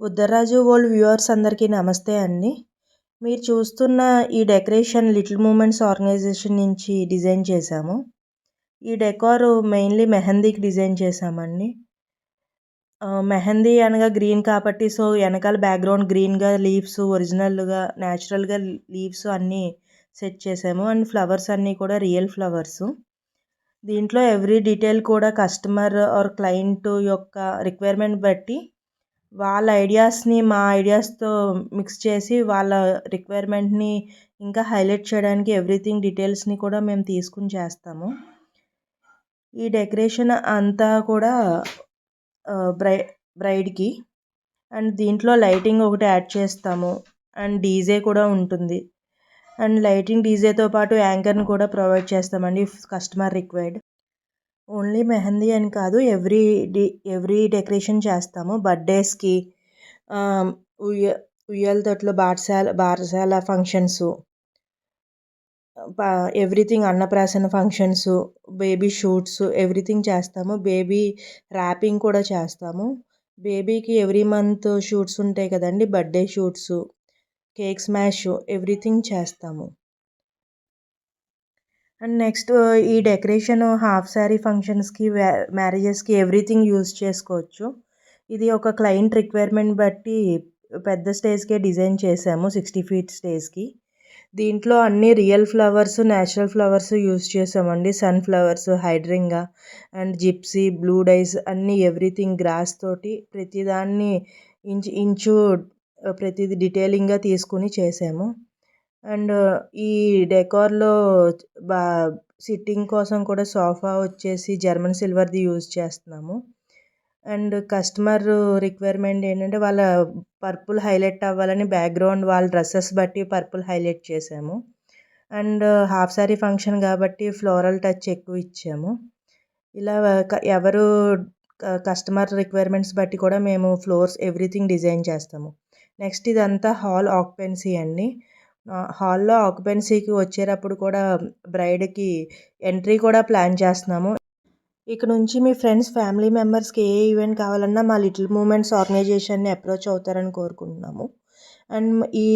Uddaraju world viewers అందరికీ నమస్తే అండి. మీరు చూస్తున్న ఈ డెకరేషన్ లిటిల్ మూమెంట్స్ ఆర్గనైజేషన్ నుంచి డిజైన్ చేశాము. ఈ డెకార్ మెయిన్లీ మెహందీకి డిజైన్ చేశామండి. మెహందీ అనగా గ్రీన్ కాబట్టి సో వెనకాల బ్యాక్గ్రౌండ్ గ్రీన్గా లీవ్స్ ఒరిజినల్గా న్యాచురల్గా లీవ్స్ అన్నీ సెట్ చేసాము అండ్ ఫ్లవర్స్ అన్నీ కూడా రియల్ ఫ్లవర్స్. దీంట్లో ఎవ్రీ డీటెయిల్ కూడా కస్టమర్ ఆర్ క్లయింట్ యొక్క రిక్వైర్మెంట్ బట్టి వాళ్ళ ఐడియాస్ని మా ఐడియాస్తో మిక్స్ చేసి వాళ్ళ రిక్వైర్మెంట్ని ఇంకా హైలైట్ చేయడానికి ఎవ్రీథింగ్ డీటెయిల్స్ని కూడా మేము తీసుకుని చేస్తాము. ఈ డెకరేషన్ అంతా కూడా బ్రై బ్రైడ్కి. అండ్ దీంట్లో లైటింగ్ ఒకటి యాడ్ చేస్తాము. అండ్ డీజే కూడా ఉంటుంది. అండ్ లైటింగ్ డీజేతో పాటు యాంకర్ని కూడా ప్రొవైడ్ చేస్తామండి if customer required. Only mehndi అని కాదు ఎవ్రీ డి ఎవ్రీ డెకరేషన్ చేస్తాము. బర్త్డేస్కి ఉయ్య ఉయ్యాల తొట్లు బారసాల బారసాల ఫంక్షన్స్ ఎవ్రీథింగ్ అన్నప్రాసన ఫంక్షన్స్ బేబీ షూట్స్ ఎవ్రీథింగ్ చేస్తాము. బేబీ ర్యాపింగ్ కూడా చేస్తాము. బేబీకి ఎవ్రీ మంత్ షూట్స్ ఉంటాయి కదండి birthday shoots cake smash everything చేస్తాము. అండ్ నెక్స్ట్ ఈ డెకరేషన్ హాఫ్ శారీ ఫంక్షన్స్కి మ్యారేజెస్కి ఎవ్రీథింగ్ యూస్ చేసుకోవచ్చు. ఇది ఒక క్లయింట్ రిక్వైర్మెంట్ బట్టి పెద్ద స్టేజ్కే డిజైన్ చేసాము సిక్స్టీ ఫీట్ స్టేజ్కి. దీంట్లో అన్ని real flowers natural flowers use చేసామండి. Sun flowers hydrangea and gypsy blue dyes అన్నీ ఎవ్రీథింగ్ గ్రాస్ తోటి ప్రతిదాన్ని ఇంచు ఇంచు ప్రతిది డీటెయిలింగ్గా తీసుకుని చేసాము. అండ్ ఈ డెకార్లో బా సిట్టింగ్ కోసం కూడా సోఫా వచ్చేసి జర్మన్ సిల్వర్ది యూజ్ చేస్తున్నాము. అండ్ కస్టమర్ రిక్వైర్మెంట్ ఏంటంటే వాళ్ళ పర్పుల్ హైలైట్ అవ్వాలని బ్యాక్గ్రౌండ్ వాళ్ళ డ్రెస్సెస్ బట్టి పర్పుల్ హైలైట్ చేసాము. అండ్ హాఫ్ శారీ ఫంక్షన్ కాబట్టి ఫ్లోరల్ టచ్ ఎక్కువ ఇచ్చాము. ఇలా ఎవరు కస్టమర్ రిక్వైర్మెంట్స్ బట్టి కూడా మేము ఫ్లోర్స్ ఎవ్రీథింగ్ డిజైన్ చేస్తాము. నెక్స్ట్ ఇదంతా హాల్ ఆక్యుపెన్సీ అండి. హాల్లో ఆక్యుపెన్సీకి వచ్చేటప్పుడు కూడా బ్రైడ్కి ఎంట్రీ కూడా ప్లాన్ చేస్తున్నాము. ఇక నుంచి మీ ఫ్రెండ్స్ ఫ్యామిలీ మెంబర్స్కి ఏ ఈవెంట్ కావాలన్నా మా లిటిల్ మూమెంట్స్ ఆర్గనైజేషన్ని అప్రోచ్ అవుతారని కోరుకుంటున్నాము. అండ్ ఈ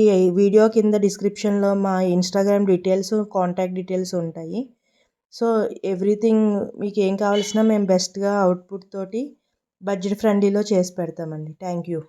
వీడియో కింద డిస్క్రిప్షన్లో మా ఇన్స్టాగ్రామ్ డీటెయిల్స్ కాంటాక్ట్ డీటెయిల్స్ ఉంటాయి. సో ఎవ్రీథింగ్ మీకు ఏం కావాల్సిన మేము బెస్ట్గా అవుట్పుట్ తోటి బడ్జెట్ ఫ్రెండ్లీలో చేసి పెడతామండి. Thank you.